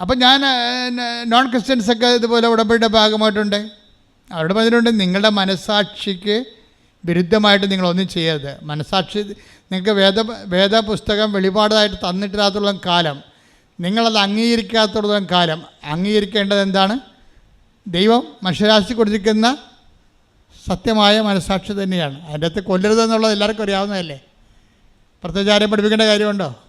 അപ്പം ഞാൻ നോൺ ക്രിസ്ത്യൻസൊക്കെ ഇതുപോലെ ഉടമ്പടിയുടെ ഭാഗമായിട്ടുണ്ട്. അവരുടെ പറഞ്ഞിട്ടുണ്ട് നിങ്ങളുടെ മനസാക്ഷിക്ക് വിരുദ്ധമായിട്ട് നിങ്ങളൊന്നും ചെയ്യരുത്. മനസാക്ഷി നിങ്ങൾക്ക് വേദ വേദപുസ്തകം വെളിപാടായിട്ട് തന്നിട്ടില്ലാത്തോളം കാലം. നിങ്ങളത് അംഗീകരിക്കാത്തോളം കാലം. അംഗീകരിക്കേണ്ടത് എന്താണ്? ദൈവം മനുഷ്യരാശി കൊടുത്തിരിക്കുന്ന സത്യമായ മനസാക്ഷി തന്നെയാണ്. അതിന്റെ അകത്ത് കൊല്ലരുതെന്നുള്ളത് എല്ലാവർക്കും അറിയാവുന്നതല്ലേ? പ്രത്യേകാരം പഠിപ്പിക്കേണ്ട കാര്യമുണ്ടോ?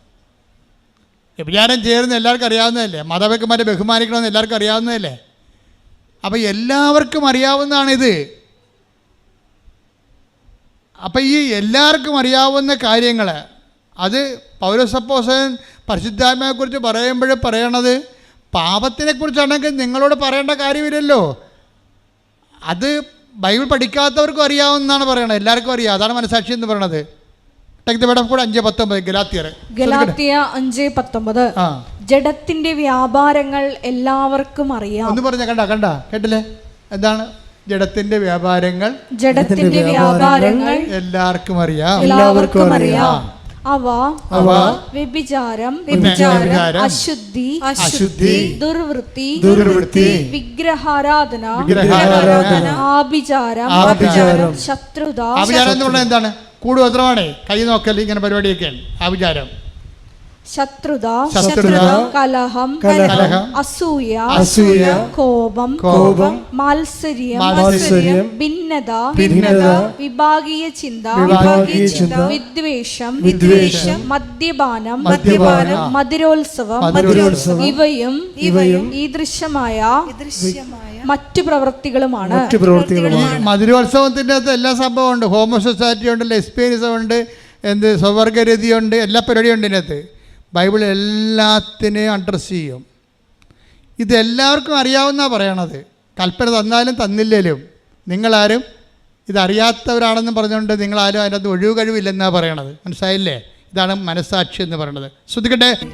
വ്യഭിചാരം ചേർന്ന് എല്ലാവർക്കും അറിയാവുന്നതല്ലേ? മാതാപിതാക്കന്മാരെ ബഹുമാനിക്കണമെന്ന് എല്ലാവർക്കും അറിയാവുന്നതല്ലേ? അപ്പോൾ എല്ലാവർക്കും അറിയാവുന്നതാണിത്. അപ്പം ഈ എല്ലാവർക്കും അറിയാവുന്ന കാര്യങ്ങൾ അത് പൗരസപ്പോസൻ പരിശുദ്ധാത്മയെക്കുറിച്ച് പറയുമ്പോൾ പറയണത് പാപത്തിനെക്കുറിച്ചാണെങ്കിൽ നിങ്ങളോട് പറയേണ്ട കാര്യമില്ലല്ലോ. അത് ബൈബിൾ പഠിക്കാത്തവർക്കും അറിയാവുന്നതാണ് പറയണത്. എല്ലാവർക്കും അറിയാം. അതാണ് മനസാക്ഷി എന്ന് പറയണത്. ടേക്ക് ദ അഞ്ച് പത്തൊമ്പത് ഗലാത്തിയർ ഗലാത്തിയ അഞ്ച് പത്തൊമ്പത്. ജഡത്തിന്റെ വ്യാപാരങ്ങൾ എല്ലാവർക്കും അറിയാം. ഒന്ന് പറഞ്ഞ കണ്ട കണ്ട കേട്ടില്ലേ? എന്താണ്? ജഡത്തിന്റെ വ്യാപാരങ്ങൾ ജഡത്തിന്റെ വ്യാപാരങ്ങൾ എല്ലാവർക്കും അറിയാം. എല്ലാവർക്കും അറിയാം. അവ അവ വ്യഭിചാരം വ്യഭിചാരം, അശുദ്ധി അശുദ്ധി ദുർവൃത്തി ദുർവൃത്തി വിഗ്രഹാരാധന വിഗ്രഹാരാധന ആഭിചാരം ആഭിചാരം, ശത്രുത ആഭിചാരം എന്ന് പറഞ്ഞാൽ എന്താണ്? കൂടുപത്രമാണേ കൈ നോക്കൽ ഇങ്ങനെ പരിപാടിയൊക്കെയാണ് ആഭിചാരം ശത്രുത ശത്രുത, കലഹം കലഹം, അസൂയ അസൂയ, കോപം കോപം, മാത്സര്യം മാത്സര്യം, ഭിന്നത ഭിന്നത, വിഭാഗീയ ചിന്ത വിഭാഗീയ ചിന്ത, വിദ്വേഷം വിദ്വേഷം, മദ്യപാനം മദ്യപാനം, മധുരോത്സവം മധുരോത്സവം, ഇവയും ഇവയും ഈ ദൃശ്യമായ മറ്റു പ്രവൃത്തികളുമാണ്. മറ്റു പ്രവൃത്തികളുമാണ്. മധുരോത്സവത്തിന്റെ അകത്ത് എല്ലാ സംഭവം ഉണ്ട് ഹോമോ സൊസൈറ്റി ഉണ്ട് ലെസ്ബിയനിസം ഉണ്ട് എന്ത് സ്വവർഗരതിയുണ്ട് എല്ലാ പരിപാടിയും ഉണ്ട് ഇതിനകത്ത്. ബൈബിൾ എല്ലാത്തിനെയും അഡ്രസ്സ് ചെയ്യും. ഇതെല്ലാവർക്കും അറിയാവുന്ന പറയണത്. കൽപ്പന തന്നാലും തന്നില്ലേലും നിങ്ങളാരും ഇതറിയാത്തവരാണെന്ന് പറഞ്ഞുകൊണ്ട് നിങ്ങളാരും അതിനകത്ത് ഒഴിവ് കഴിവില്ലെന്നാണ് പറയണത്. മനസ്സിലായില്ലേ? ഇതാണ് മനസ്സാക്ഷി എന്ന് പറയണത്. ശ്രദ്ധിക്കട്ടെ?